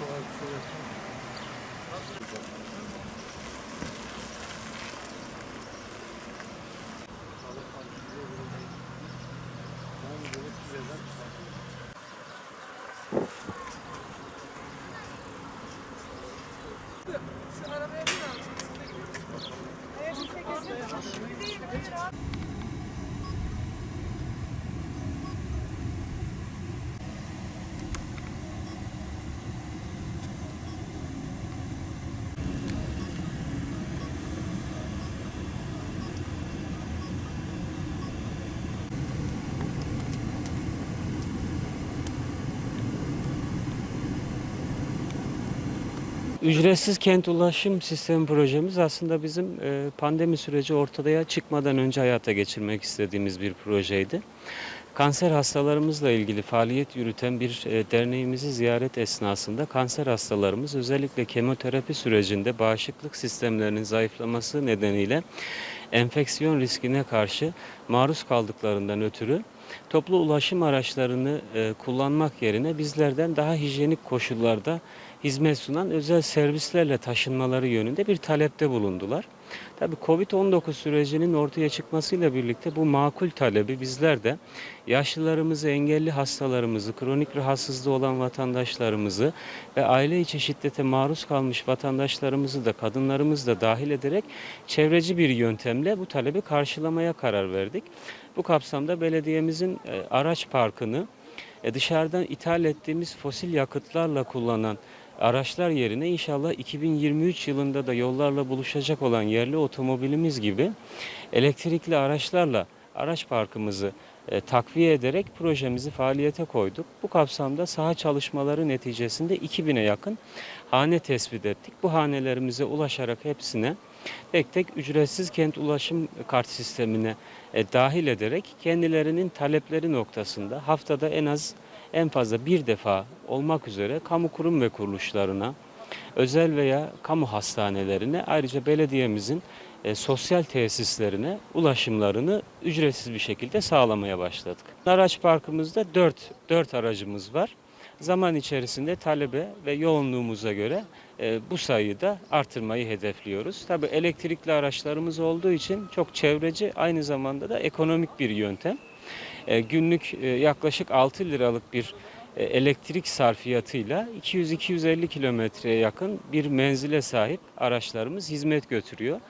Şu arabaya bir alın. Evet, bir çekelim. Değil, buyurun. Ücretsiz kent ulaşım sistemi projemiz aslında bizim e, pandemi süreci ortaya çıkmadan önce hayata geçirmek istediğimiz bir projeydi. Kanser hastalarımızla ilgili faaliyet yürüten bir e, derneğimizi ziyaret esnasında kanser hastalarımız özellikle kemoterapi sürecinde bağışıklık sistemlerinin zayıflaması nedeniyle enfeksiyon riskine karşı maruz kaldıklarından ötürü toplu ulaşım araçlarını e, kullanmak yerine bizlerden daha hijyenik koşullarda hizmet sunan özel servislerle taşınmaları yönünde bir talepte bulundular. Tabii Covid-19 sürecinin ortaya çıkmasıyla birlikte bu makul talebi bizler de yaşlılarımızı, engelli hastalarımızı, kronik rahatsızlığı olan vatandaşlarımızı ve aile içi şiddete maruz kalmış vatandaşlarımızı da kadınlarımızı da dahil ederek çevreci bir yöntemle bu talebi karşılamaya karar verdik. Bu kapsamda belediyemizin e, araç parkını e, dışarıdan ithal ettiğimiz fosil yakıtlarla kullanan araçlar yerine inşallah 2023 yılında da yollarla buluşacak olan yerli otomobilimiz gibi elektrikli araçlarla araç parkımızı e, takviye ederek projemizi faaliyete koyduk. Bu kapsamda saha çalışmaları neticesinde 2000'e yakın hane tespit ettik. Bu hanelerimize ulaşarak hepsine tek tek ücretsiz kent ulaşım kart sistemine e, dahil ederek kendilerinin talepleri noktasında haftada en az en fazla bir defa olmak üzere kamu kurum ve kuruluşlarına, özel veya kamu hastanelerine ayrıca belediyemizin e, sosyal tesislerine ulaşımlarını ücretsiz bir şekilde sağlamaya başladık. Araç parkımızda 4, 4 aracımız var. Zaman içerisinde talebe ve yoğunluğumuza göre e, bu sayıyı da artırmayı hedefliyoruz. Tabii elektrikli araçlarımız olduğu için çok çevreci aynı zamanda da ekonomik bir yöntem. E, günlük e, yaklaşık 6 liralık bir e, elektrik sarfiyatıyla 200-250 kilometreye yakın bir menzile sahip araçlarımız hizmet götürüyor.